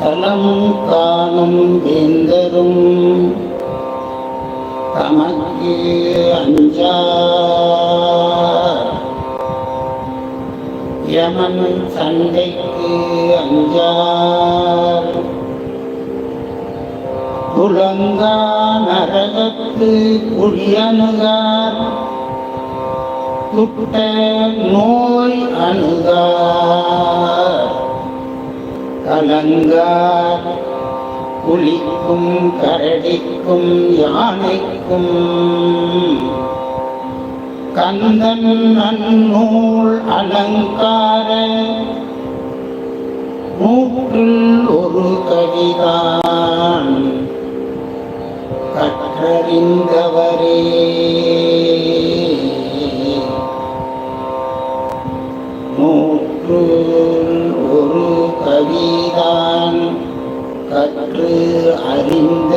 தலம் தானும் வேந்தரும். தமக்கு அஞ்சார். யமன் சண்டைக்கு அஞ்சார். புலங்கா நரகத்து குடியணுகார். குட்ட நோய் அணுகார். கலங்கார் புலிக்கும் கரடிக்கும் யானைக்கும். கந்தன் நன்னூல் அலங்கார நூற்றில் ஒரு கவிதான். கற்றறிந்தவரே. நூற்று கற்று அறிந்த